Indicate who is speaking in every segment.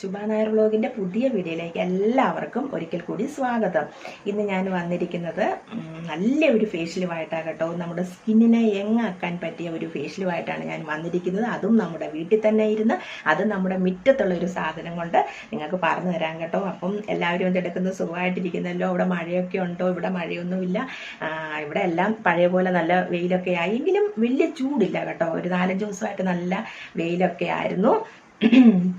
Speaker 1: ശുഭ വ്ളോഗിന്റെ പുതിയ വീഡിയോയിലേക്ക് എല്ലാവർക്കും ഒരിക്കൽ കൂടി സ്വാഗതം. ഇന്ന് ഞാൻ വന്നിരിക്കുന്നത് നല്ല ഒരു ഫേഷ്യലുമായിട്ടാണ് കേട്ടോ. നമ്മുടെ സ്കിന്നിനെ യങ്ങാക്കാൻ പറ്റിയ ഒരു ഫേഷ്യലുമായിട്ടാണ് ഞാൻ വന്നിരിക്കുന്നത്. അതും നമ്മുടെ വീട്ടിൽ തന്നെ ഇരുന്ന് അത് നമ്മുടെ മുറ്റത്തുള്ള ഒരു സാധനം കൊണ്ട് നിങ്ങൾക്ക് പറഞ്ഞു തരാം കേട്ടോ. അപ്പം എല്ലാവരും എന്തെടുക്കുന്നത് സുഖമായിട്ടിരിക്കുന്നല്ലോ? ഇവിടെ മഴയൊക്കെ ഉണ്ടോ? ഇവിടെ മഴയൊന്നുമില്ല. ഇവിടെ എല്ലാം പഴയ പോലെ നല്ല വെയിലൊക്കെ ആയി. എങ്കിലും വലിയ ചൂടില്ല കേട്ടോ. ഒരു നാലഞ്ച് ദിവസമായിട്ട് നല്ല വെയിലൊക്കെ ആയിരുന്നു.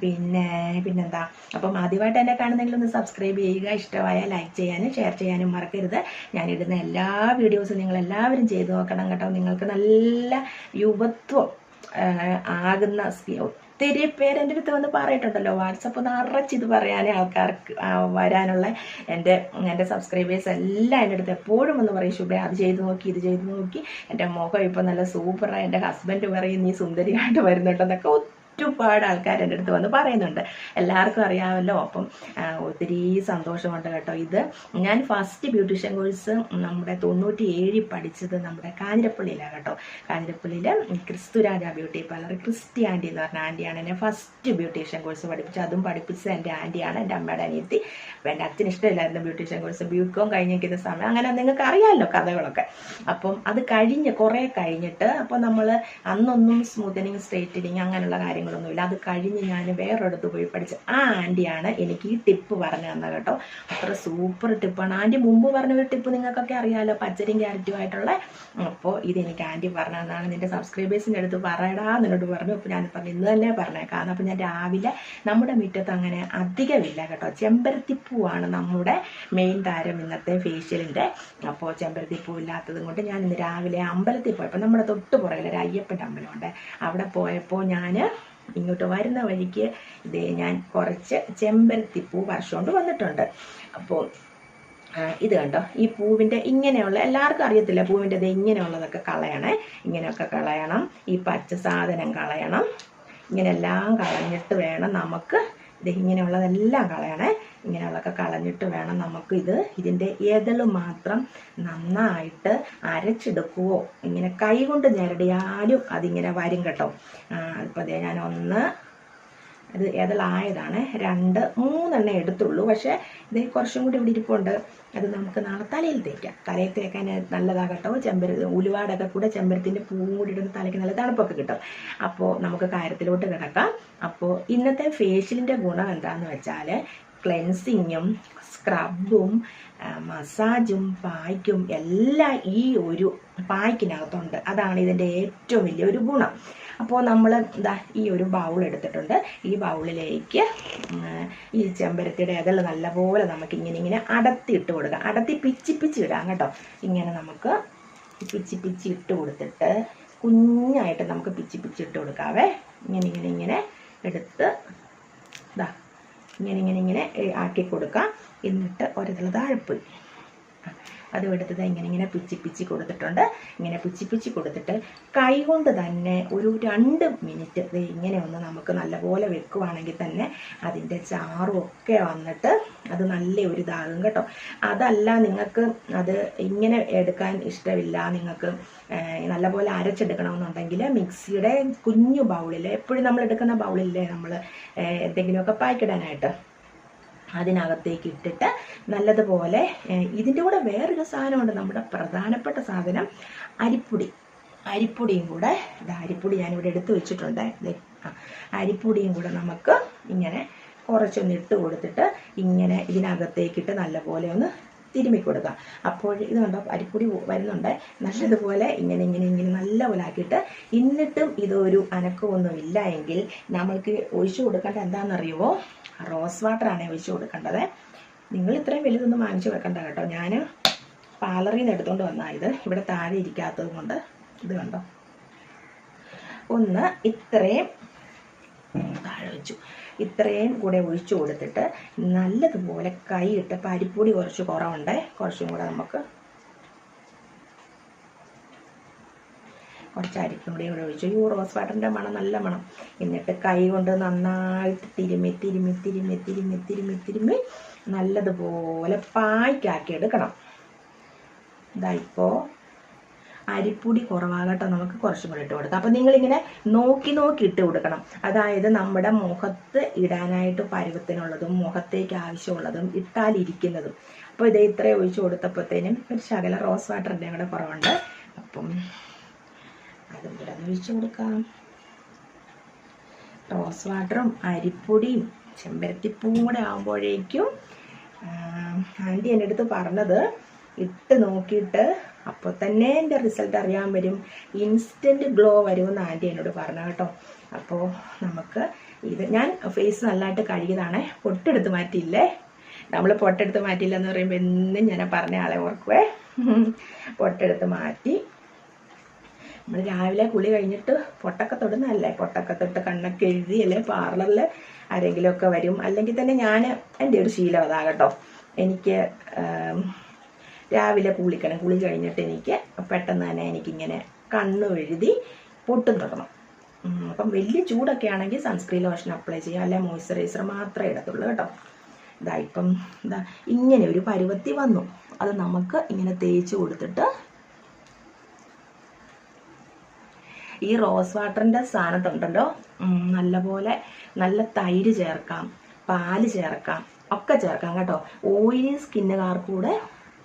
Speaker 1: പിന്നെ പിന്നെന്താ? അപ്പം ആദ്യമായിട്ട് എന്നെ കാണുന്നെങ്കിൽ ഒന്ന് സബ്സ്ക്രൈബ് ചെയ്യുക. ഇഷ്ടമായാൽ ലൈക്ക് ചെയ്യാനും ഷെയർ ചെയ്യാനും മറക്കരുത്. ഞാനിടുന്ന എല്ലാ വീഡിയോസും നിങ്ങൾ എല്ലാവരും ചെയ്തു നോക്കണം കേട്ടോ. നിങ്ങൾക്ക് നല്ല യുവത്വം ആകുന്ന ഒത്തിരി പേര് എന്റെ അടുത്ത് വന്ന് പറയിട്ടുണ്ടല്ലോ. വാട്സപ്പ് നിറച്ച് ഇത് പറയാൻ ആൾക്കാർക്ക് വരാനുള്ള എന്റെ എന്റെ സബ്സ്ക്രൈബേഴ്സ് എല്ലാം എന്റെ അടുത്ത് എപ്പോഴും വന്ന് പറയും ശുഭ അത് ചെയ്ത് നോക്കി ഇത് ചെയ്ത് നോക്കി. എന്റെ മുഖം ഇപ്പം നല്ല സൂപ്പറാണ് എന്റെ ഹസ്ബൻഡ് പറയും നീ സുന്ദരിയായിട്ട് വരുന്നുണ്ടെന്നൊക്കെ ഒരുപാട് ആൾക്കാർ എന്റെ അടുത്ത് വന്ന് പറയുന്നുണ്ട്. എല്ലാവർക്കും അറിയാമല്ലോ. അപ്പം ഒത്തിരി സന്തോഷമുണ്ട് കേട്ടോ ഇത്. ഞാൻ ഫസ്റ്റ് ബ്യൂട്ടീഷ്യൻ കോഴ്സ് നമ്മുടെ തൊണ്ണൂറ്റി ഏഴിൽ പഠിച്ചത് നമ്മുടെ കാഞ്ഞിരപ്പള്ളിയിലാണ് കേട്ടോ. കാഞ്ഞിരപ്പള്ളിയിൽ Christuraja beauty parlour Christy aunty എന്ന് പറഞ്ഞ ആന്റിയാണ് എന്നെ ഫസ്റ്റ് ബ്യൂട്ടീഷ്യൻ കോഴ്സ് പഠിപ്പിച്ചത്. അതും പഠിപ്പിച്ചത് എന്റെ ആന്റിയാണ് എന്റെ അമ്മയുടെ അനിയത്തി. എന്റെ അച്ഛന് ഇഷ്ടമില്ലായിരുന്നു ബ്യൂട്ടീഷ്യൻ കോഴ്സ് ബികോം കഴിഞ്ഞിരിക്കുന്ന സമയം അങ്ങനെ നിങ്ങൾക്ക് അറിയാമല്ലോ കഥകളൊക്കെ. അപ്പം അത് കഴിഞ്ഞ് കുറേ കഴിഞ്ഞിട്ട് അപ്പോൾ നമ്മൾ അന്നൊന്നും സ്മൂത്തനിങ് സ്ട്രേറ്റനിങ് അങ്ങനെയുള്ള കാര്യങ്ങളൊന്നുമില്ല. അത് കഴിഞ്ഞ് ഞാൻ വേറൊരിടത്ത് പോയി പഠിച്ചു ആ ആന്റിയാണ് എനിക്ക് ഈ ടിപ്പ് പറഞ്ഞു തന്നത് കേട്ടോ. അത്ര സൂപ്പർ ടിപ്പാണ് ആന്റി മുമ്പ് പറഞ്ഞ ഒരു ടിപ്പ് നിങ്ങൾക്കൊക്കെ അറിയാമല്ലോ പച്ചരിയും ക്യാരറ്റും ആയിട്ടുള്ള. അപ്പോൾ ഇത് എനിക്ക് ആന്റി പറഞ്ഞു തന്നതാണ്. നിന്റെ സബ്സ്ക്രൈബേഴ്സിന്റെ അടുത്ത് പറയടാ എന്നോട് പറഞ്ഞു. അപ്പോൾ ഞാൻ പറഞ്ഞു ഇന്ന് തന്നെ പറഞ്ഞേക്കാം. അപ്പോൾ ഞാൻ രാവിലെ നമ്മുടെ മുറ്റത്ത് അങ്ങനെ അധികമില്ല കേട്ടോ. ചെമ്പരത്തിപ്പൂവാണ് നമ്മുടെ മെയിൻ താരം ഇന്നത്തെ ഫേഷ്യലിന്റെ അപ്പോൾ ചെമ്പരത്തിപ്പൂ ഇല്ലാത്തത് കൊണ്ട് ഞാൻ ഇന്ന് രാവിലെ അമ്പലത്തിൽ പോയപ്പോൾ നമ്മുടെ തൊട്ട് പുറകിൽ ഒരു അയ്യപ്പന്റെ അമ്പലമുണ്ട്. അവിടെ പോയപ്പോൾ ഞാൻ ഇങ്ങോട്ട് വരുന്ന വഴിക്ക് ഇതേ ഞാൻ കുറച്ച് ചെമ്പരത്തിപ്പൂ പറിച്ചുകൊണ്ട് വന്നിട്ടുണ്ട്. അപ്പോൾ ഇത് കണ്ടോ? ഈ പൂവിന്റെ ഇങ്ങനെയുള്ള എല്ലാവർക്കും അറിയത്തില്ല പൂവിന്റെ ഇത് ഇങ്ങനെയുള്ളതൊക്കെ കളയണേ. ഇങ്ങനെയൊക്കെ കളയണം. ഈ പച്ച സാധനം കളയണം. ഇങ്ങനെയെല്ലാം കളഞ്ഞിട്ട് വേണം നമുക്ക് ഇത് ഇങ്ങനെയുള്ളതെല്ലാം കളയണേ. ഇങ്ങനെയുള്ളതൊക്കെ കളഞ്ഞിട്ട് വേണം നമുക്ക് ഇത് ഇതിന്റെ ഏതൾ മാത്രം നന്നായിട്ട് അരച്ചെടുക്കുവോ? ഇങ്ങനെ കൈ കൊണ്ട് ഞെരടിയാലും അതിങ്ങനെ വരും കേട്ടോ. ഇപ്പോൾ അതേ ഞാൻ ഒന്ന് ഇത് ഏതളായതാണ് രണ്ട് മൂന്നെണ്ണം എടുത്തുള്ളൂ. പക്ഷേ ഇത് കുറച്ചും കൂടി ഇവിടെ ഇരിപ്പുണ്ട്. അത് നമുക്ക് നാളെ തലയിൽ തേക്കാം. തലയിൽ തേക്കാൻ നല്ലതാ കേട്ടോ ചെമ്പര ഉലുവാടൊക്കെ കൂടെ ചെമ്പരത്തിന്റെ പൂവും കൂടി ഇടുന്ന തലയ്ക്ക് നല്ല തണുപ്പൊക്കെ കിട്ടും. അപ്പോൾ നമുക്ക് കാര്യത്തിലോട്ട് കിടക്കാം. അപ്പോൾ ഇന്നത്തെ ഫേഷ്യലിന്റെ ഗുണം എന്താണെന്ന് വെച്ചാൽ ക്ലെൻസിങ്ങും സ്ക്രബും മസാജും പായ്ക്കും എല്ലാം ഈ ഒരു പായ്ക്കിനകത്തുണ്ട്. അതാണ് ഇതിന്റെ ഏറ്റവും വലിയൊരു ഗുണം. അപ്പോൾ നമ്മൾ ഇതാ ഈ ഒരു ബൗൾ എടുത്തിട്ടുണ്ട്. ഈ ബൗളിലേക്ക് ഈ ചെമ്പരത്തിയുടെ ഇതൾ നല്ലപോലെ നമുക്ക് ഇങ്ങനെ ഇങ്ങനെ അടത്തിയിട്ട് കൊടുക്കുക കൊടുക്കാം. അടത്തി പിച്ചി പിച്ചി ഇടാം കേട്ടോ. ഇങ്ങനെ നമുക്ക് പിച്ചി പിച്ചി ഇട്ട് കൊടുത്തിട്ട് കുഞ്ഞായിട്ട് നമുക്ക് പിച്ചി പിച്ചി ഇട്ട് കൊടുക്കാവേ. ഇങ്ങനെ ഇങ്ങനെ ഇങ്ങനെ എടുത്ത് ഇതാ ഇങ്ങനെ ഇങ്ങനെ ഇങ്ങനെ ആക്കി കൊടുക്കാം. എന്നിട്ട് ഒരിതള താഴെപ്പോയി. അത് എടുത്തത് ഇങ്ങനെ ഇങ്ങനെ പിച്ചി പിച്ചി കൊടുത്തിട്ടുണ്ട്. ഇങ്ങനെ പിച്ചി പിച്ചി കൊടുത്തിട്ട് കൈ കൊണ്ട് തന്നെ ഒരു രണ്ട് മിനിറ്റ് ഇത് ഇങ്ങനെ ഒന്ന് നമുക്ക് നല്ലപോലെ വെക്കുവാണെങ്കിൽ തന്നെ അതിന്റെ ചാറും ഒക്കെ വന്നിട്ട് അത് നല്ല ഒരു ഇതാകും കേട്ടോ. അതല്ല നിങ്ങൾക്ക് അത് ഇങ്ങനെ എടുക്കാൻ ഇഷ്ടമില്ല നിങ്ങൾക്ക് നല്ലപോലെ അരച്ചെടുക്കണമെന്നുണ്ടെങ്കിൽ മിക്സിയുടെ കുഞ്ഞു ബൗളിൽ എപ്പോഴും നമ്മൾ എടുക്കുന്ന ബൗളില്ലേ നമ്മൾ എന്തെങ്കിലുമൊക്കെ പായ്ക്കിടാനായിട്ട്. അതിനകത്തേക്ക് ഇട്ടിട്ട് നല്ലതുപോലെ ഇതിന്റെ കൂടെ വേറൊരു സാധനമുണ്ട് നമ്മുടെ പ്രധാനപ്പെട്ട സാധനം അരിപ്പൊടി. അരിപ്പൊടിയും കൂടെ ഇതാ അരിപ്പൊടി ഞാനിവിടെ എടുത്തു വെച്ചിട്ടുണ്ട്. അരിപ്പൊടിയും കൂടെ നമുക്ക് ഇങ്ങനെ കുറച്ചൊന്ന് ഇട്ട് കൊടുത്തിട്ട് ഇങ്ങനെ ഇതിനകത്തേക്കിട്ട് നല്ലപോലെ ഒന്ന് തിരുമ്മി കൊടുക്കാം. അപ്പോൾ ഇത് കണ്ടോ അരിപ്പൊടി വരുന്നുണ്ട്. നല്ലതുപോലെ ഇങ്ങനെ ഇങ്ങനെ ഇങ്ങനെ നല്ലപോലെ ആക്കിയിട്ട് എന്നിട്ടും ഇതൊരു അനക്കമൊന്നും ഇല്ല എങ്കിൽ നമ്മൾക്ക് ഒഴിച്ചു കൊടുക്കേണ്ട എന്താണെന്നറിയുമോ? റോസ് വാട്ടറാണ് ഒഴിച്ചു കൊടുക്കേണ്ടത്. നിങ്ങൾ ഇത്രയും വലുതൊന്നും വാങ്ങിച്ചു വെക്കണ്ട കേട്ടോ. ഞാൻ പാലറിൽ നിന്ന് എടുത്തുകൊണ്ട് വന്ന ഇത്. ഇവിടെ താഴെ ഇരിക്കാത്തത് കൊണ്ട് ഇത് കണ്ടോ? ഒന്ന് ഇത്രയും താഴെ വെച്ചു. ഇത്രയും കൂടെ ഒഴിച്ചു കൊടുത്തിട്ട് നല്ലതുപോലെ കൈയിട്ട് പരിപ്പൊടി കുറച്ച് കുറവുണ്ട്. കുറച്ചും കൂടെ നമുക്ക് കുറച്ച് അരിപ്പൊടി കൂടെ ഒഴിച്ചു ഈ റോസ് വാട്ടറിന്റെ മണം നല്ല മണം. എന്നിട്ട് കൈ കൊണ്ട് നന്നായിട്ട് തിരുമ്മി തിരുമ്മി തിരുമ്മി തിരുമ്മി തിരുമ്മി തിരുമ്മി നല്ലതുപോലെ പായ്ക്കാക്കി എടുക്കണം. ഇതാ ഇപ്പോൾ അരിപ്പൊടി കുറവാകട്ടെ നമുക്ക് കുറച്ചും കൂടി ഇട്ട് കൊടുക്കാം. അപ്പം നിങ്ങളിങ്ങനെ നോക്കി നോക്കി ഇട്ട് കൊടുക്കണം. അതായത് നമ്മുടെ മുഖത്ത് ഇടാനായിട്ട് പരുവത്തിനുള്ളതും മുഖത്തേക്ക് ആവശ്യമുള്ളതും ഇട്ടാലിരിക്കുന്നതും അപ്പോൾ ഇത് ഇത്രയും ഒഴിച്ചു കൊടുത്തപ്പോഴത്തേനും ഒരു ശകല റോസ് വാട്ടറിന്റെ കൂടെ കുറവുണ്ട്. അപ്പം അതും കൂടെ ഒഴിച്ചു കൊടുക്കാം. റോസ് വാട്ടറും അരിപ്പൊടിയും ചെമ്പരത്തിപ്പൂവും കൂടെ ആകുമ്പോഴേക്കും ആന്റി എന്റെ അടുത്ത് പറഞ്ഞത് ഇട്ട് നോക്കിയിട്ട് അപ്പോൾ തന്നെ എന്റെ റിസൾട്ട് അറിയാൻ വരും. ഇൻസ്റ്റന്റ് ഗ്ലോ വരുമെന്ന് ആന്റി എന്നോട് പറഞ്ഞു കേട്ടോ. അപ്പോൾ നമുക്ക് ഇത് ഞാൻ ഫേസ് നല്ലതായിട്ട് കഴുകിയതാണ്. പൊട്ടെടുത്ത് മാറ്റിയില്ലേ? നമ്മൾ പൊട്ടെടുത്ത് മാറ്റിയില്ല എന്ന് പറയുമ്പോൾ എന്നും ഞാൻ പറഞ്ഞ ആളെ ഓർക്കുവേ. പൊട്ടെടുത്ത് മാറ്റി നമ്മൾ രാവിലെ കുളി കഴിഞ്ഞിട്ട് പൊട്ടൊക്കെ തൊടുന്നതല്ലേ? പൊട്ടൊക്കെ തൊട്ട് കണ്ണൊക്കെ എഴുതി അല്ലെ? പാർലറിൽ ആരെങ്കിലുമൊക്കെ വരും. അല്ലെങ്കിൽ തന്നെ ഞാൻ എന്റെ ഒരു ശീലം അതാ കേട്ടോ. എനിക്ക് രാവിലെ കുളിക്കണം. കുളി കഴിഞ്ഞിട്ട് എനിക്ക് പെട്ടെന്ന് തന്നെ എനിക്കിങ്ങനെ കണ്ണു എഴുതി പൊട്ടും തൊടണം. ഉം, അപ്പം വലിയ ചൂടൊക്കെ ആണെങ്കിൽ സൺസ്ക്രീൻ ലോഷൻ അപ്ലൈ ചെയ്യുക അല്ലെ മോയ്സ്ചറൈസർ മാത്രമേ ഇടത്തുള്ളൂ കേട്ടോ. ഇതാ ഇപ്പം ഇതാ ഇങ്ങനെ ഒരു പരുവത്തി വന്നു. അത് നമുക്ക് ഇങ്ങനെ തേച്ച് കൊടുത്തിട്ട് ഈ റോസ് വാട്ടറിന്റെ സ്ഥാനത്തുണ്ടല്ലോ. നല്ലപോലെ നല്ല തൈര് ചേർക്കാം പാൽ ചേർക്കാം ഒക്കെ ചേർക്കാം കേട്ടോ. ഓയിലി സ്കിന്നുകാർക്ക് കൂടെ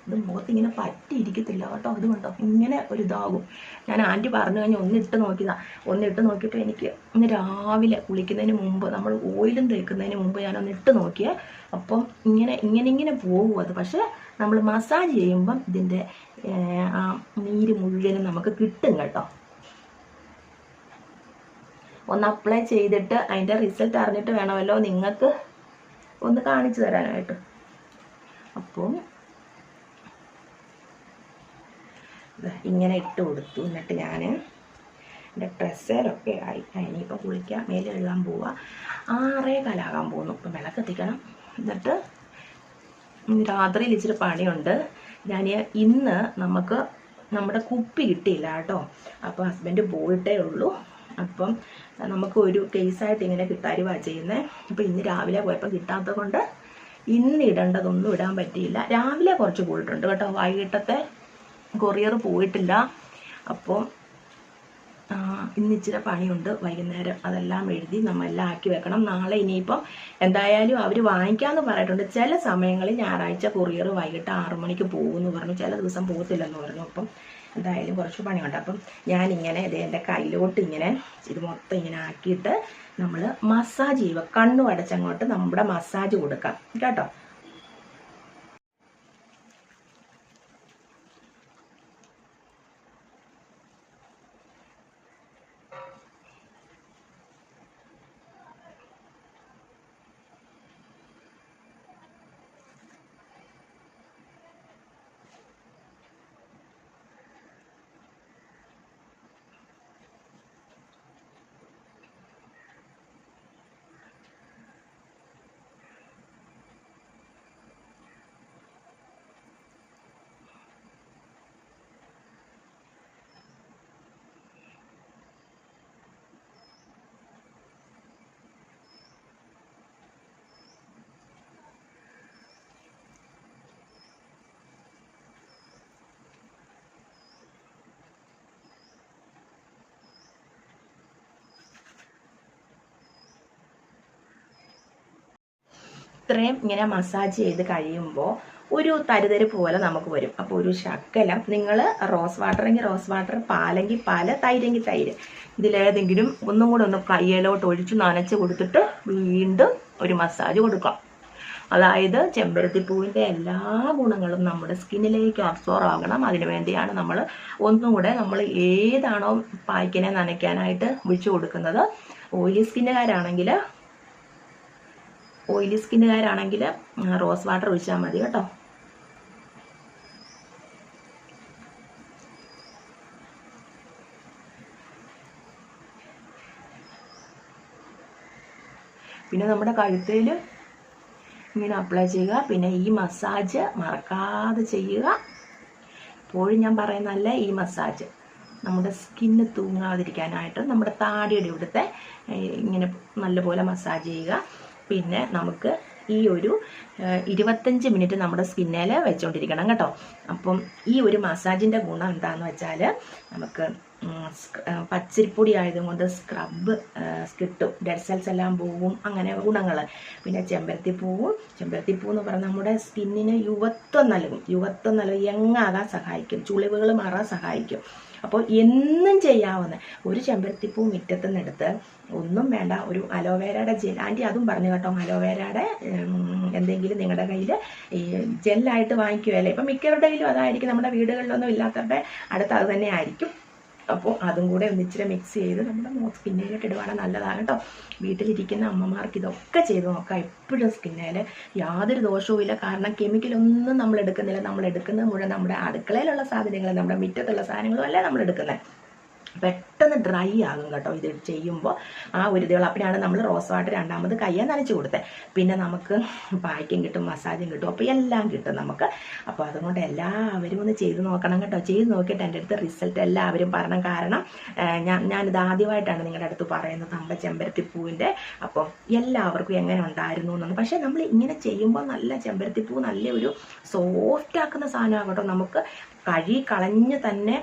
Speaker 1: ഇത് മുഖത്ത് ഇങ്ങനെ പറ്റിയിരിക്കത്തില്ല കേട്ടോ. ഇത് കണ്ടോ? ഇങ്ങനെ ഒരു ഇതാകും. ഞാൻ ആന്റി പറഞ്ഞു കഴിഞ്ഞാൽ ഒന്നിട്ട് നോക്കിയതാ. ഒന്നിട്ട് നോക്കിയപ്പോൾ എനിക്ക് ഇന്ന് രാവിലെ കുളിക്കുന്നതിന് മുമ്പ് നമ്മൾ ഓയിലും തേക്കുന്നതിന് മുമ്പ് ഞാൻ ഒന്നിട്ട് നോക്കിയേ. അപ്പം ഇങ്ങനെ ഇങ്ങനെ ഇങ്ങനെ പോകും അത്. പക്ഷേ നമ്മൾ മസാജ് ചെയ്യുമ്പം ഇതിന്റെ ആ നീര് മുഴുവനും നമുക്ക് കിട്ടും കേട്ടോ. ഒന്ന് അപ്ലൈ ചെയ്തിട്ട് അതിന്റെ റിസൾട്ട് അറിഞ്ഞിട്ട് വേണമല്ലോ നിങ്ങൾക്ക് ഒന്ന് കാണിച്ചു തരാനായിട്ട്. അപ്പോൾ ഇങ്ങനെ ഇട്ട് കൊടുത്തു. എന്നിട്ട് ഞാൻ എന്റെ ഡ്രസ്സേലൊക്കെ ആയി. ഇനിയിപ്പോൾ കുളിക്കാം. മേലെ എഴുതാൻ പോവുക ആറേ കാലാകാൻ പോകുന്നു. ഇപ്പം വിളക്കെത്തിക്കണം എന്നിട്ട് രാത്രിയിൽ ഇച്ചിരി പണിയുണ്ട്. ഞാൻ ഇന്ന് നമുക്ക് നമ്മുടെ കുപ്പി കിട്ടിയില്ല കേട്ടോ. അപ്പോൾ ഹസ്ബൻഡ് പോയിട്ടേ ഉള്ളൂ. അപ്പം നമുക്ക് ഒരു കേസായിട്ട് ഇങ്ങനെ കിട്ടാരുവാ ചെയ്യുന്നത് അപ്പോൾ ഇന്ന് രാവിലെ പോയപ്പോൾ കിട്ടാത്തത് കൊണ്ട് ഇന്ന് ഇടേണ്ടതൊന്നും ഇടാൻ പറ്റിയില്ല. രാവിലെ കുറച്ച് പോയിട്ടുണ്ട് കേട്ടോ. വൈകിട്ടത്തെ കൊറിയർ പോയിട്ടില്ല. അപ്പോൾ ഇന്നിച്ചിരി പണിയുണ്ട്. വൈകുന്നേരം അതെല്ലാം എഴുതി നമ്മളെല്ലാം ആക്കി വെക്കണം. നാളെ ഇനിയിപ്പം എന്തായാലും അവർ വാങ്ങിക്കാമെന്ന് പറഞ്ഞിട്ടുണ്ട്. ചില സമയങ്ങളിൽ ഞായറാഴ്ച കൊറിയർ വൈകിട്ട് ആറു മണിക്ക് പോകുമെന്ന് പറഞ്ഞു. ചില ദിവസം പോകത്തില്ലെന്ന് പറഞ്ഞു. അപ്പം എന്തായാലും കുറച്ച് പണിയുണ്ട്. അപ്പം ഞാനിങ്ങനെ ഇത് എന്റെ കയ്യിലോട്ട് ഇങ്ങനെ ഇത് മൊത്തം ഇങ്ങനെ ആക്കിയിട്ട് നമ്മൾ മസാജ് ചെയ്യുക. കണ്ണു അടച്ചങ്ങോട്ട് നമ്മുടെ മസാജ് കൊടുക്കാം. കേട്ടോ? ഇത്രയും ഇങ്ങനെ മസാജ് ചെയ്ത് കഴിയുമ്പോൾ ഒരു തരിതരി പോലെ നമുക്ക് വരും. അപ്പോൾ ഒരു ശക്കലം നിങ്ങൾ റോസ് വാട്ടർ വാട്ടറെങ്കിൽ റോസ് വാട്ടർ പാലെങ്കിൽ പാൽ തൈരെങ്കിൽ തൈര്. ഇതിലേതെങ്കിലും ഒന്നും കൂടെ ഒന്ന് കയ്യിലോട്ട് ഒഴിച്ച് നനച്ച് കൊടുത്തിട്ട് വീണ്ടും ഒരു മസാജ് കൊടുക്കാം. അതായത് ചെമ്പരത്തിപ്പൂവിന്റെ എല്ലാ ഗുണങ്ങളും നമ്മുടെ സ്കിന്നിലേക്ക് അബ്സോർവ് ആകണം. അതിനു വേണ്ടിയാണ് നമ്മൾ ഒന്നും കൂടെ നമ്മൾ ഏതാണോ പായ്ക്കിനെ നനയ്ക്കാനായിട്ട് ഒഴിച്ചു കൊടുക്കുന്നത്. ഓയിലി സ്കിന്നുകാരാണെങ്കിൽ ഓയിലി സ്കിന്നുകാരാണെങ്കിൽ റോസ് വാട്ടർ ഒഴിച്ചാൽ മതി കേട്ടോ. പിന്നെ നമ്മുടെ കഴുത്തിൽ ഇങ്ങനെ അപ്ലൈ ചെയ്യുക. പിന്നെ ഈ മസാജ് മറക്കാതെ ചെയ്യുക. എപ്പോഴും ഞാൻ പറയുന്നതല്ല ഈ മസാജ് നമ്മുടെ സ്കിന്ന് തൂങ്ങാതിരിക്കാനായിട്ട് നമ്മുടെ താടിയുടെ ഇവിടുത്തെ ഇങ്ങനെ നല്ലപോലെ മസാജ് ചെയ്യുക. പിന്നെ നമുക്ക് ഈ ഒരു ഇരുപത്തഞ്ച് മിനിറ്റ് നമ്മുടെ സ്കിന്നിൽ വെച്ചുകൊണ്ടിരിക്കണം കേട്ടോ. അപ്പം ഈ ഒരു മസാജിന്റെ ഗുണം എന്താണെന്ന് വെച്ചാൽ നമുക്ക് പച്ചരിപ്പൊടി ആയതുകൊണ്ട് സ്ക്രബ് കിട്ടും. ഡെഡ് സെൽസ് എല്ലാം പോവും അങ്ങനെ ഗുണങ്ങൾ പിന്നെ ചെമ്പരത്തിപ്പൂവും ചെമ്പരത്തിപ്പൂ എന്ന് പറഞ്ഞാൽ നമ്മുടെ സ്കിന്നിന് യുവത്വം നൽകും. യുവത്വം നൽകും. യങ്ങാകാൻ സഹായിക്കും. ചുളിവുകൾ മാറാൻ സഹായിക്കും. അപ്പോൾ എന്നും ചെയ്യാവുന്ന ഒരു ചെമ്പരത്തിപ്പൂ മുറ്റത്ത് നിന്നെടുത്ത് ഒന്നും വേണ്ട ഒരു അലോവേരയുടെ ജെൽ. ആന്റി അതും പറഞ്ഞു കേട്ടോ അലോവേരയുടെ എന്തെങ്കിലും നിങ്ങളുടെ കയ്യിൽ ഈ ജെല്ലായിട്ട് വാങ്ങിക്കുകയല്ലേ ഇപ്പം മിക്കവരുടെ കയ്യിലും അതായിരിക്കും നമ്മുടെ വീടുകളിലൊന്നും ഇല്ലാത്തവരുടെ അടുത്ത് അത് തന്നെ ആയിരിക്കും അപ്പോൾ അതും കൂടെ ഒന്നിച്ചിരി മിക്സ് ചെയ്ത് നമ്മുടെ മോ സ്കിന്നിലേക്ക് ഇടുവാണെങ്കിൽ നല്ലതാണ് കേട്ടോ വീട്ടിലിരിക്കുന്ന അമ്മമാർക്ക് ഇതൊക്കെ ചെയ്ത് നോക്കാം. എപ്പോഴും സ്കിന്നിൽ യാതൊരു ദോഷവും ഇല്ല. കാരണം കെമിക്കലൊന്നും നമ്മൾ എടുക്കുന്നില്ല. നമ്മൾ എടുക്കുന്നത് മുഴുവൻ നമ്മുടെ അടുക്കളയിലുള്ള സാധനങ്ങൾ നമ്മുടെ മുറ്റത്തുള്ള സാധനങ്ങളും അല്ല നമ്മൾ എടുക്കുന്നത് പെട്ടെന്ന് ഡ്രൈ ആകും കേട്ടോ ഇത് ചെയ്യുമ്പോൾ ആ ഒരു ഇതുകൾ അപ്പോഴാണ് നമ്മൾ റോസ് വാട്ടർ രണ്ടാമത് കയ്യെ നനച്ച് കൊടുത്തത് പിന്നെ നമുക്ക് പായ്ക്കും കിട്ടും മസാജും കിട്ടും അപ്പോൾ എല്ലാം കിട്ടും നമുക്ക്. അപ്പോൾ അതുകൊണ്ട് എല്ലാവരും ഒന്ന് ചെയ്ത് നോക്കണം കേട്ടോ. ചെയ്ത് നോക്കിയിട്ട് എന്റെ അടുത്ത് റിസൾട്ട് എല്ലാവരും പറയണം. കാരണം ഞാൻ ഞാനിത് ആദ്യമായിട്ടാണ് നിങ്ങളുടെ അടുത്ത് പറയുന്നത് നമ്മുടെ ചെമ്പരത്തിപ്പൂവിന്റെ അപ്പോൾ എല്ലാവർക്കും എങ്ങനെ ഉണ്ടായിരുന്നു എന്നാണ് പക്ഷേ നമ്മൾ ഇങ്ങനെ ചെയ്യുമ്പോൾ നല്ല ചെമ്പരത്തിപ്പൂ നല്ല ഒരു സോഫ്റ്റ് ആക്കുന്ന സാധനമാണ് കേട്ടോ നമുക്ക്. കഴുകി കളഞ്ഞ് തന്നെ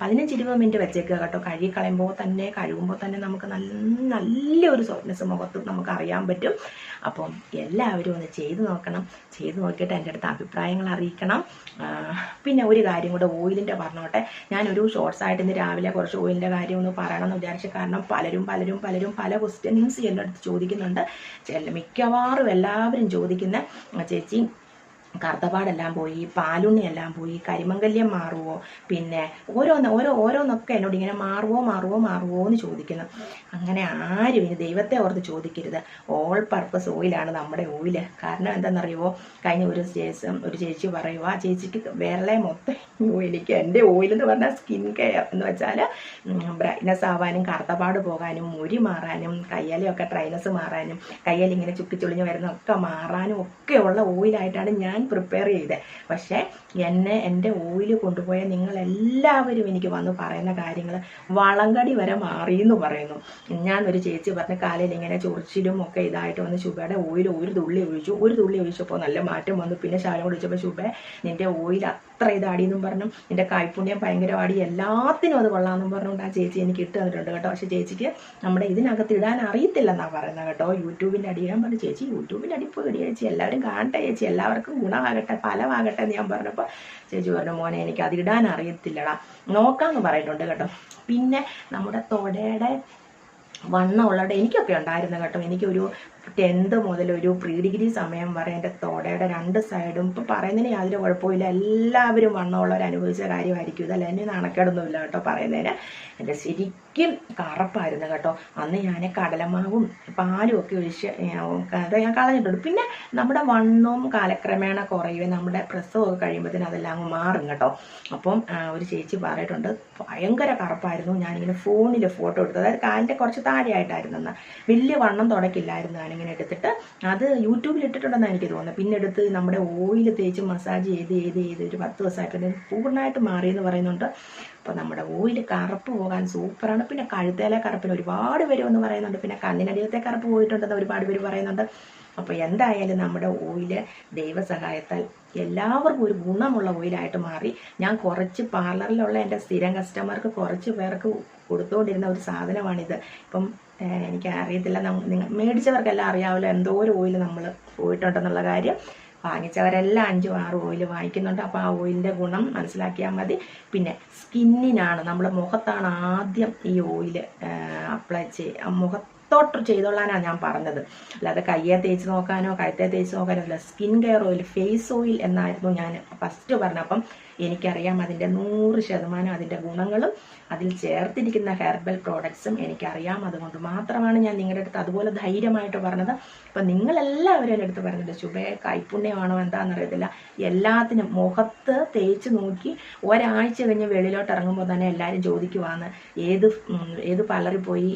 Speaker 1: പതിനഞ്ച് ഇരുപത് മിനിറ്റ് വെച്ചേക്കുക കേട്ടോ. കഴുകി കളയുമ്പോൾ തന്നെ കഴുകുമ്പോൾ തന്നെ നമുക്ക് നല്ല നല്ലൊരു സോഫ്റ്റ്നെസ് മുഖത്ത് നമുക്ക് അറിയാൻ പറ്റും. അപ്പം എല്ലാവരും ഒന്ന് ചെയ്ത് നോക്കണം. ചെയ്ത് നോക്കിയിട്ട് എന്റെ അടുത്ത് അഭിപ്രായങ്ങൾ അറിയിക്കണം. പിന്നെ ഒരു കാര്യം കൂടെ ഓയിലിന്റെ പറഞ്ഞോട്ടെ. ഞാനൊരു ഷോർട്സ് ആയിട്ട് ഇന്ന് രാവിലെ കുറച്ച് ഓയിലിന്റെ കാര്യം ഒന്ന് പറയണമെന്ന് വിചാരിച്ചു കാരണം പലരും പലരും പലരും പല ക്വസ്റ്റ്യൻസ് എന്റെ അടുത്ത് ചോദിക്കുന്നുണ്ട് മിക്കവാറും എല്ലാവരും ചോദിക്കുന്ന ചേച്ചി കറുത്തപാടെല്ലാം പോയി പാലുണ്ണിയെല്ലാം പോയി കരിമംഗല്യം മാറുവോ പിന്നെ ഓരോന്ന് ഓരോ ഓരോന്നൊക്കെ എന്നോട് ഇങ്ങനെ മാറുവോ മാറുവോ മാറുമോ എന്ന് ചോദിക്കുന്നു. അങ്ങനെ ആരും ഇനി ദൈവത്തെ ഓർത്ത് ചോദിക്കരുത്. ഓൾ പർപ്പസ് ഓയിലാണ് നമ്മുടെ ഓയിൽ കാരണം എന്താണെന്നറിയുമോ കഴിഞ്ഞ ഒരു ചേച്ചി ഒരു ചേച്ചി പറയുമോ ആ ചേച്ചിക്ക് വിരളെ മൊത്തം ഓയിലിക്ക് എന്റെ ഓയിൽ എന്ന് പറഞ്ഞാൽ സ്കിൻ കെയർ എന്ന് വെച്ചാൽ ബ്രൈറ്റ്നസ് ആവാനും കറുത്തപാട് പോകാനും മുരി മാറാനും കയ്യാലൊക്കെ ഡ്രൈനസ് മാറാനും കയ്യാലിങ്ങനെ ചുക്കിച്ചുളിഞ്ഞ് വരുന്നതൊക്കെ മാറാനും ഒക്കെയുള്ള ഓയിലായിട്ടാണ് ഞാൻ പ്രിപ്പയർ ചെയ്തത് പക്ഷേ എന്നെ എന്റെ ഊയിൽ കൊണ്ടുപോയ നിങ്ങളെല്ലാവരും എനിക്ക് വന്ന് പറയുന്ന കാര്യങ്ങൾ വളങ്കടി വരെ മാറി എന്ന് പറയുന്നു. ഞാൻ ഒരു ചേച്ചി പറഞ്ഞ കാലിൽ ഇങ്ങനെ ചൊറിച്ചിലും ഒക്കെ ഇതായിട്ട് വന്ന് ശുഭയുടെ ഓയിൽ ഒരു തുള്ളി ഒഴിച്ചു ഒരു തുള്ളി ഒഴിച്ചപ്പോൾ നല്ല മാറ്റം വന്നു. പിന്നെ ശാലം കുടിച്ചപ്പോൾ ശുഭ നിന്റെ ഓയിൽ അത്ര ഇതാടി എന്നും പറഞ്ഞു. നിന്റെ കൈപ്പുണ്യം ഭയങ്കരമാടി എല്ലാത്തിനും അത് കൊള്ളാമെന്നും പറഞ്ഞുകൊണ്ട് ആ ചേച്ചി എനിക്ക് ഇട്ട് തന്നിട്ടുണ്ട് കേട്ടോ. പക്ഷേ ചേച്ചിക്ക് നമ്മുടെ ഇതിനകത്ത് ഇടാൻ അറിയത്തില്ലെന്നാണ് പറയുന്നത് കേട്ടോ. യൂട്യൂബിന്റെ അടി ഞാൻ പറഞ്ഞു ചേച്ചി യൂട്യൂബിന്റെ അടി പോയി ചേച്ചി. എല്ലാവരും കാണട്ടെ ചേച്ചി. എല്ലാവർക്കും ഗുണമാകട്ടെ ഫലമാകട്ടെ എന്ന് ഞാൻ പറഞ്ഞപ്പോൾ ചേച്ചി പറഞ്ഞു മോനെ എനിക്ക് അതിടാൻ അറിയത്തില്ലടാ. നോക്കാമെന്ന് പറയുന്നുണ്ട് കേട്ടോ. പിന്നെ നമ്മുടെ തൊടയുടെ വണ്ണമുള്ളവരുടെ എനിക്കൊക്കെ ഉണ്ടായിരുന്നു കേട്ടോ. എനിക്കൊരു ടെൻത്ത് മുതൽ ഒരു പ്രീ ഡിഗ്രി സമയം വരെ എന്റെ തോടയുടെ രണ്ട് സൈഡും ഇപ്പം പറയുന്നതിന് യാതൊരു കുഴപ്പമില്ല എല്ലാവരും വണ്ണമുള്ളവർ അനുഭവിച്ച കാര്യമായിരിക്കും. ഇതല്ല എന്നെ നാണക്കേടൊന്നുമില്ല കേട്ടോ പറയുന്നതിന്. എന്റെ ശരിക്കും കറപ്പായിരുന്നു കേട്ടോ. അന്ന് ഞാൻ കടലമാവും പാലും ഒക്കെ ഒഴിച്ച് അത് ഞാൻ കളഞ്ഞിട്ടുണ്ട്. പിന്നെ നമ്മുടെ വണ്ണവും കാലക്രമേണ കുറയുകയും നമ്മുടെ പ്രസവമൊക്കെ കഴിയുമ്പോഴത്തേനും അതെല്ലാം അങ്ങ് മാറും കേട്ടോ. അപ്പം ഒരു ചേച്ചി പറഞ്ഞിട്ടുണ്ട് ഭയങ്കര കറുപ്പായിരുന്നു. ഞാനിങ്ങനെ ഫോണിൽ ഫോട്ടോ എടുത്തത് അതായത് കാലിന്റെ കുറച്ച് താഴെയായിട്ടായിരുന്നു അന്ന്. വലിയ വണ്ണം തുടക്കില്ലായിരുന്നു ഞാനിങ്ങനെ എടുത്തിട്ട് അത് യൂട്യൂബിൽ ഇട്ടിട്ടുണ്ടെന്നാണ് എനിക്ക് തോന്നുന്നത്. പിന്നെ എടുത്ത് നമ്മുടെ ഓയിൽ തേച്ച് മസാജ് ചെയ്ത് ചെയ്ത് ചെയ്ത് ഒരു പത്ത് ദിവസമായിട്ട് പൂർണമായിട്ട് മാറിയെന്ന് പറയുന്നുണ്ട്. അപ്പോൾ നമ്മുടെ ഓയിൽ കറുപ്പ് പോകാൻ സൂപ്പറാണ്. പിന്നെ കഴുത്തേലെ കറുപ്പിന് ഒരുപാട് പേര് എന്ന് പറയുന്നുണ്ട്. പിന്നെ കണ്ണിനടിയത്തെ കറുപ്പ് പോയിട്ടുണ്ടെന്ന് ഒരുപാട് പേര് പറയുന്നുണ്ട്. അപ്പോൾ എന്തായാലും നമ്മുടെ ഓയിൽ ദൈവസഹായത്താൽ എല്ലാവർക്കും ഒരു ഗുണമുള്ള ഓയിലായിട്ട് മാറി. ഞാൻ കുറച്ച് പാർലറിലുള്ള എന്റെ സ്ഥിരം കസ്റ്റമർക്ക് കുറച്ച് പേർക്ക് കൊടുത്തുകൊണ്ടിരുന്ന ഒരു സാധനമാണിത്. ഇപ്പം എനിക്ക് അറിയത്തില്ല മേടിച്ചവർക്കെല്ലാം അറിയാമല്ലോ എന്തോ ഒരു ഓയിൽ നമ്മൾ പോയിട്ടുണ്ടെന്നുള്ള കാര്യം. വാങ്ങിച്ചവരെല്ലാം അഞ്ചും ആറും ഓയിൽ വാങ്ങിക്കുന്നുണ്ട്. അപ്പോൾ ആ ഓയിലിന്റെ ഗുണം മനസ്സിലാക്കിയാൽ മതി. പിന്നെ സ്കിന്നിനാണ്. നമ്മുടെ മുഖത്താണ് ആദ്യം ഈ ഓയിൽ അപ്ലൈ ചെയ്യ മുഖത്തോട്ട് ചെയ്തോളാനാണ് ഞാൻ പറഞ്ഞത്. അല്ലാതെ കയ്യെ തേച്ച് നോക്കാനോ കഴുത്തെ തേച്ച് നോക്കാനോ അല്ല skin care oil face oil എന്നായിരുന്നു ഞാൻ ഫസ്റ്റ് പറഞ്ഞത് അപ്പം എനിക്കറിയാം അതിന്റെ നൂറ് ശതമാനം അതിന്റെ ഗുണങ്ങളും അതിൽ ചേർത്തിരിക്കുന്ന ഹെർബൽ പ്രോഡക്ട്സും എനിക്കറിയാം. അതുകൊണ്ട് മാത്രമാണ് ഞാൻ നിങ്ങളുടെ അടുത്ത് അതുപോലെ ധൈര്യമായിട്ട് പറഞ്ഞത്. അപ്പം നിങ്ങളെല്ലാവരും എന്റെ അടുത്ത് പറഞ്ഞിട്ട് ശുഭയെ കൈപ്പുണ്യമാണോ എന്താണെന്നറിയത്തില്ല എല്ലാത്തിനും മുഖത്ത് തേച്ച് നോക്കി ഒരാഴ്ച കഴിഞ്ഞ് വെളിയിലോട്ട് ഇറങ്ങുമ്പോൾ തന്നെ എല്ലാവരും ചോദിക്കുവാന്ന് ഏത് ഏത് പാർലറിൽ പോയി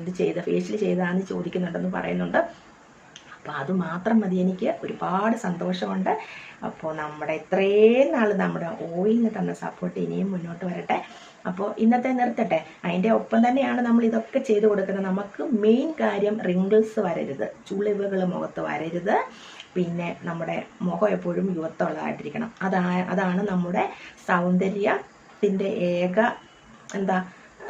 Speaker 1: ഇത് ചെയ്ത ഫേഷ്യൽ ചെയ്താന്ന് ചോദിക്കുന്നുണ്ടെന്ന് പറയുന്നുണ്ട്. അപ്പോൾ അത് മാത്രം മതി. എനിക്ക് ഒരുപാട് സന്തോഷമുണ്ട്. അപ്പോൾ നമ്മുടെ ഇത്രയും നാൾ നമ്മുടെ ഓയിലിന് തന്ന സപ്പോർട്ട് ഇനിയും മുന്നോട്ട് വരട്ടെ. അപ്പോൾ ഇന്നത്തെ നിർത്തട്ടെ. അതിന്റെ ഒപ്പം തന്നെയാണ് നമ്മൾ ഇതൊക്കെ ചെയ്തു കൊടുക്കുന്നത്. നമുക്ക് മെയിൻ കാര്യം റിങ്കിൾസ് വരരുത്. ചുളിവുകൾ മുഖത്ത് വരരുത്. പിന്നെ നമ്മുടെ മുഖം എപ്പോഴും യുവത്തുള്ളതായിട്ടിരിക്കണം അതാ അതാണ് നമ്മുടെ സൗന്ദര്യത്തിന്റെ ഏക എന്താ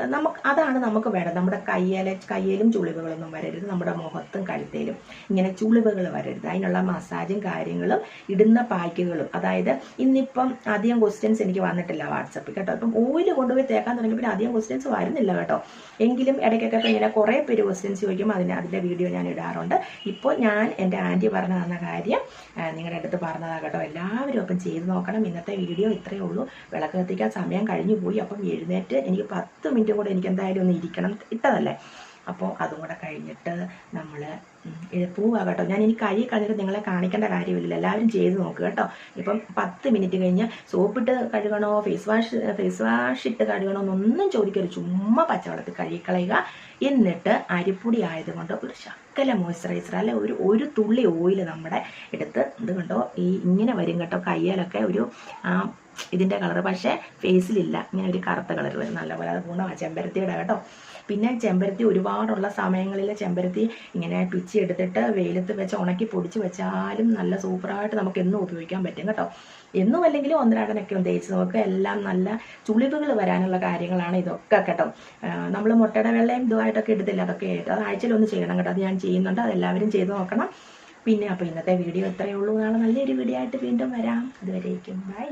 Speaker 1: നമുക്ക് അതാണ് നമുക്ക് വേണ്ടത്. നമ്മുടെ കയ്യിലെ കയ്യിലും ചുളിവുകളൊന്നും വരരുത്. നമ്മുടെ മുഖത്തും കഴുത്തേലും ഇങ്ങനെ ചുളിവുകൾ വരരുത്. അതിനുള്ള മസാജും കാര്യങ്ങളും ഇടുന്ന പാക്കുകളും അതായത് ഇന്നിപ്പം അധികം ക്വസ്റ്റ്യൻസ് എനിക്ക് വന്നിട്ടില്ല വാട്സപ്പിൽ കേട്ടോ. ഇപ്പം ഓയിൽ കൊണ്ടുപോയി തേക്കാൻ തുടങ്ങി പിന്നെ അധികം ക്വസ്റ്റ്യൻസ് വരുന്നില്ല കേട്ടോ. എങ്കിലും ഇടയ്ക്കൊക്കെ ഇങ്ങനെ കുറേ പേര് ക്വസ്റ്റ്യൻസ് ചോദിക്കും. അതിന് അതിന്റെ വീഡിയോ ഞാൻ ഇടാറുണ്ട്. ഇപ്പോൾ ഞാൻ എന്റെ ആന്റി പറഞ്ഞു തന്ന കാര്യം നിങ്ങളുടെ അടുത്ത് പറഞ്ഞതാണ് കേട്ടോ. എല്ലാവരും അപ്പം ചെയ്ത് നോക്കണം. ഇന്നത്തെ വീഡിയോ ഇത്രയേ ഉള്ളൂ. വിളക്ക് കത്തിക്കാൻ സമയം കഴിഞ്ഞു പോയി അപ്പം എഴുന്നേറ്റ് എനിക്ക് പത്ത് മിനിറ്റും കൂടെ എനിക്ക് എന്തായാലും ഒന്ന് ഇരിക്കണം. ഇട്ടതല്ലേ? അപ്പോൾ അതും കൂടെ കഴിഞ്ഞിട്ട് നമ്മൾ പോവുക കേട്ടോ. ഞാൻ ഇനി കൈ കളഞ്ഞിട്ട് നിങ്ങളെ കാണിക്കേണ്ട കാര്യമില്ല എല്ലാവരും ചെയ്ത് നോക്കുക കേട്ടോ. ഇപ്പം പത്ത് മിനിറ്റ് കഴിഞ്ഞ് സോപ്പിട്ട് കഴുകണോ ഫേസ് വാഷ് ഫേസ് വാഷ് ഇട്ട് കഴുകണോ എന്നൊന്നും ചോദിക്കരുത്. ചുമ്മാ പച്ചവെള്ളത്തിൽ കഴുകിക്കളയുക എന്നിട്ട് അരിപ്പൊടി ആയതുകൊണ്ട് ഒരു ശക്കല മോയ്സ്ചറൈസർ അല്ലെ ഒരു ഒരു തുള്ളി ഓയിൽ നമ്മുടെ എടുത്ത് ഇത് കണ്ടോ ഈ ഇങ്ങനെ വരും കേട്ടോ കയ്യിലൊക്കെ ഒരു ഇതിന്റെ കളർ പക്ഷേ ഫേസിലില്ല ഇങ്ങനെ ഒരു കറുത്ത കളർ വരും. നല്ലപോലെ അത് ഗുണമാണ് ചെമ്പരത്തിയുടെ കേട്ടോ. പിന്നെ ചെമ്പരത്തി ഒരുപാടുള്ള സമയങ്ങളിൽ ചെമ്പരത്തി ഇങ്ങനെ പിച്ചി എടുത്തിട്ട് വെയിലത്ത് വെച്ച് ഉണക്കി പൊടിച്ച് വെച്ചാലും നല്ല സൂപ്പറായിട്ട് നമുക്ക് എന്നും ഉപയോഗിക്കാൻ പറ്റും കേട്ടോ. എന്നും അല്ലെങ്കിലും ഒന്നരാടനൊക്കെ തേച്ച് നോക്കുക എല്ലാം നല്ല ചുളിവുകൾ വരാനുള്ള കാര്യങ്ങളാണ് ഇതൊക്കെ കേട്ടോ. നമ്മൾ മുട്ടയുടെ വെള്ളയും ഇതുമായിട്ടൊക്കെ എടുത്തില്ല അതൊക്കെ അത് ആഴ്ചയിലൊന്ന് ചെയ്യണം കേട്ടോ. അത് ഞാൻ ചെയ്യുന്നുണ്ട്. അതെല്ലാവരും ചെയ്തു നോക്കണം. പിന്നെ അപ്പോൾ ഇന്നത്തെ വീഡിയോ ഇത്രയേ ഉള്ളൂ. നാളെ നല്ലൊരു വീഡിയോ ആയിട്ട് വീണ്ടും വരാം. അതുവരേക്കും. ബൈ.